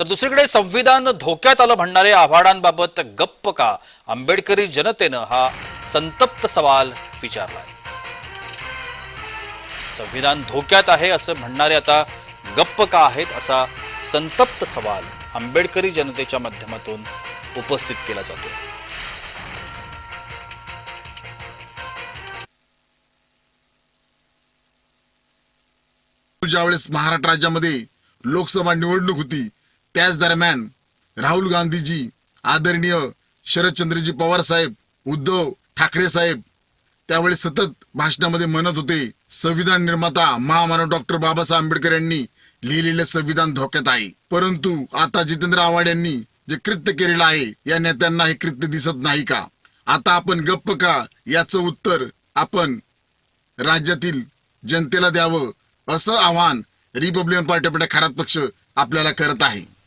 तर दुसरीकडे संविधान धोक्यात आलं म्हणणारे आव्हाडांबाबत गप्प का? आंबेडकरी जनतेनं हा संतप्त सवाल विचारला संविधान धोक्यात आहे असं म्हणणारे आता गप्प का आहेत असा संतप्त सवाल आंबेडकरी जनतेच्या माध्यमातून उपस्थित केला जातो. ज्यावेळेस महाराष्ट्र राज्यामध्ये लोकसभा निवडणूक होती त्याच दरम्यान राहुल गांधीजी आदरणीय शरदचंद्रजी पवार साहेब उद्धव ठाकरे साहेब त्यावेळी सतत भाषणामध्ये म्हणत होते संविधान निर्माता महामानव डॉक्टर बाबासाहेब आंबेडकर यांनी लिहिलेले संविधान धोक्यात आहे. परंतु आता जितेंद्र आव्हाड यांनी जे कृत्य केलेलं आहे या नेत्यांना हे कृत्य दिसत नाही का? आता आपण गप्प का? याचं उत्तर आपण राज्यातील जनतेला द्यावं असं आव्हान रिपब्लिकन पार्टी खरात पक्ष आपल्याला करत आहे.